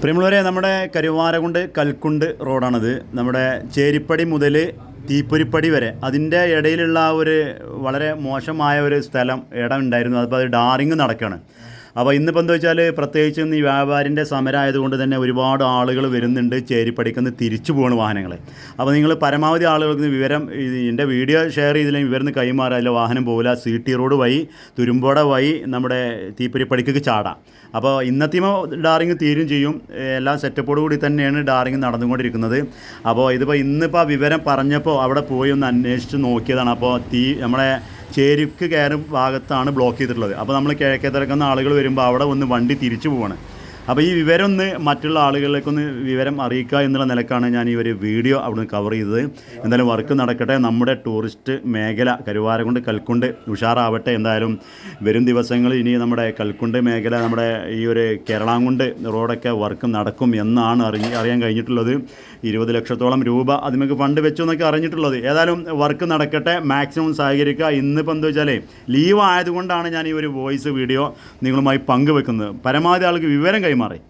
പ്രിയമുള്ളവരെ നമ്മുടെ കരുവാരകുണ്ട് കൽക്കുണ്ട് റോഡാണത്. നമ്മുടെ ചേരിപ്പടി മുതൽ തീപ്പൊരിപ്പടി വരെ. അതിന്റെ ഇടയിലുള്ള ഒരു വളരെ മോശമായ ഒരു സ്ഥലം ഇടം ഉണ്ടായിരുന്നു. അതിപ്പോൾ അത് ഡാറിങ് നടക്കുകയാണ്. അപ്പോൾ ഇന്നിപ്പോൾ എന്താ വെച്ചാൽ പ്രത്യേകിച്ചും ഈ വ്യാപാരിന്റെ സമരമായതുകൊണ്ട് തന്നെ ഒരുപാട് ആളുകൾ വരുന്നുണ്ട് ചേരിപ്പടിക്കുന്ന തിരിച്ചു പോകണ വാഹനങ്ങൾ അപ്പോൾ നിങ്ങൾ പരമാവധി ആളുകൾക്ക് വിവരം എന്റെ വീഡിയോ ഷെയർ ചെയ്തില്ലെങ്കിൽ വിവരം കൈമാറാതില്ല വാഹനം പോകില്ല സി ടി റോഡ് വഴി തുരുമ്പോട വഴി നമ്മുടെ തീപ്പൊരിപ്പടിക്ക് ചാടാം. അപ്പോൾ ഇന്നത്തെമോ ഡാറിങ് തീരും ചെയ്യും. എല്ലാം സെറ്റപ്പോട് കൂടി തന്നെയാണ് ഡാറിങ് നടന്നുകൊണ്ടിരിക്കുന്നത്. അപ്പോൾ ഇതിപ്പോൾ ഇന്നിപ്പോൾ വിവരം പറഞ്ഞപ്പോൾ അവിടെ പോയി ഒന്ന് അന്വേഷിച്ച് നോക്കിയതാണ്. അപ്പോൾ തീ നമ്മളെ ചേരിക്ക് കയറും ഭാഗത്താണ് ബ്ലോക്ക് ചെയ്തിട്ടുള്ളത്. അപ്പോൾ നമ്മൾ കിഴക്കേത്തിറക്കുന്ന ആളുകൾ വരുമ്പോൾ അവിടെ ഒന്ന് വണ്ടി തിരിച്ചു പോവാണ്. അപ്പോൾ ഈ വിവരം ഒന്ന് മറ്റുള്ള ആളുകളിലേക്കൊന്ന് വിവരം അറിയിക്കുക എന്നുള്ള നിലക്കാണ് ഞാൻ ഈ ഒരു വീഡിയോ അവിടെ നിന്ന് കവർ ചെയ്തത്. എന്തായാലും വർക്ക് നടക്കട്ടെ. നമ്മുടെ ടൂറിസ്റ്റ് മേഖല കരുവാരക്കുണ്ട് കൽക്കുണ്ട് ഉഷാറാവട്ടെ എന്തായാലും. വരും ദിവസങ്ങളിൽ ഇനി നമ്മുടെ കൽക്കുണ്ട് മേഖല നമ്മുടെ ഈ ഒരു കേരളാങ്കുണ്ട് റോഡൊക്കെ വർക്ക് നടക്കും എന്നാണ് അറിഞ്ഞ് അറിയാൻ കഴിഞ്ഞിട്ടുള്ളത്. ഇരുപത് ലക്ഷത്തോളം രൂപ അതിലേക്ക് ഫണ്ട് വെച്ചു എന്നൊക്കെ അറിഞ്ഞിട്ടുള്ളത്. ഏതായാലും വർക്ക് നടക്കട്ടെ. മാക്സിമം സഹകരിക്കുക. ഇന്നിപ്പോൾ എന്താ വെച്ചാൽ ലീവ് ആയതുകൊണ്ടാണ് ഞാൻ ഈ ഒരു വോയിസ് വീഡിയോ നിങ്ങളുമായി പങ്കുവെക്കുന്നത്. പരമാവധി ആൾക്ക് വിവരം കൈമാറി ماري